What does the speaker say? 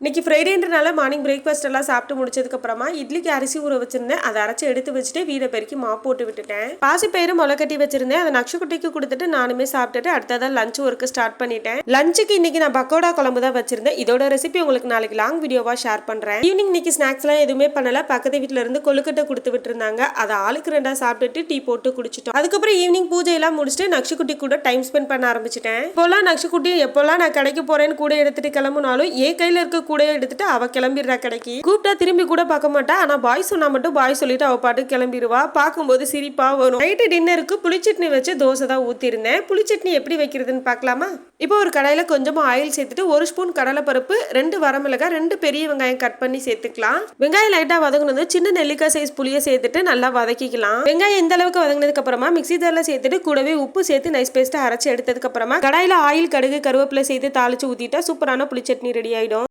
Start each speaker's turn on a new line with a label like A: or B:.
A: இன்னைக்கு ஃப்ரைடேன்றனால morning breakfast எல்லாம் சாப்பிட்டு முடிச்சதுக்கப்புறமா இட்லிக்கு அரிசி ஊற வச்சிருந்தேன். அதை அரைச்சி எடுத்து வச்சுட்டு வீடை பெருக்கி மாப் போட்டு விட்டுட்டேன். பாசி பயிறு முளை கட்டி வச்சிருந்தேன். அதை நக்ஷக்குட்டிக்கு கொடுத்துட்டு நானுமே சாப்பிட்டுட்டு அடுத்ததான் லஞ்ச் ஒர்க்கு ஸ்டார்ட் பண்ணிட்டேன். லஞ்சுக்கு இன்னைக்கு நான் பக்கோடா குழம்பு தான் வச்சிருந்தேன். இதோட ரெசிபி உங்களுக்கு நாளைக்கு லாங் வீடியோவா ஷேர் பண்றேன். ஈவினிங் இன்னைக்கு ஸ்நாக்ஸ்லாம் எதுவுமே பண்ணல. பக்கத்து வீட்ல இருந்து கொழுக்கட்டை கொடுத்து விட்டுருந்தாங்க. அதை ஆளுக்கு ரெண்டா சாப்பிட்டுட்டு டீ போட்டு குடிச்சிட்டோம். அதுக்கப்புறம் ஈவினிங் பூஜையெல்லாம் முடிச்சுட்டு நக்ஷக்குட்டி கூட டைம் ஸ்பெண்ட் பண்ண ஆரம்பிச்சிட்டேன். இப்போலாம் நக்ஷக்குட்டி எப்போல்லாம் நான் கடைக்கு போறேன்னு கூட எடுத்துட்டு கிளம்புனாலும் ஏ கையில இருக்க கூட எடுத்துட்டு அவ கிளம்பிடுறா கடைக்கு. கூப்பிட்டா திரும்பி கூட பார்க்க மாட்டா. ஆனா பாய் சொன்னா மட்டும் பாய் சொல்லிட்டு அவ பாட்டு கிளம்பிடுவா. பார்க்கும்போது சிரிப்பா வரும். நைட்டு டின்னருக்கு புளிச்சட்னி வச்சு தோசை தான் ஊத்திருந்தேன் புளிச்சட்னி எப்படி வைக்கிறதுன்னு பார்க்கலாமா? இப்போ ஒரு கடாயில கொஞ்சமா ஆயில் சேர்த்துட்டு ஒரு ஸ்பூன் கடலைப்பருப்பு ரெண்டு வரமிளகாய் ரெண்டு பெரிய வெங்காயம் கட் பண்ணி சேர்த்துக்கலாம். வெங்காயம் லைட்டா வதங்கினது சின்ன நெல்லிக்காய் சைஸ் புளியை சேர்த்துட்டு நல்லா வதக்கிக்கலாம். வெங்காயம் இந்த அளவுக்கு வதங்கினதுக்கு அப்புறமா மிக்ஸி ஜார்ல சேர்த்துட்டு கூடவே உப்பு சேர்த்து நைஸ் பேஸ்ட்டாக அரைச்சு எடுத்ததுக்கு அப்புறமா கடாயில ஆயில் கடுகு கருவேப்பிலை சேர்த்து தாளிச்சு ஊத்திட்டா சூப்பரான புளிச்சட்னி ரெடி ஆயிடும்.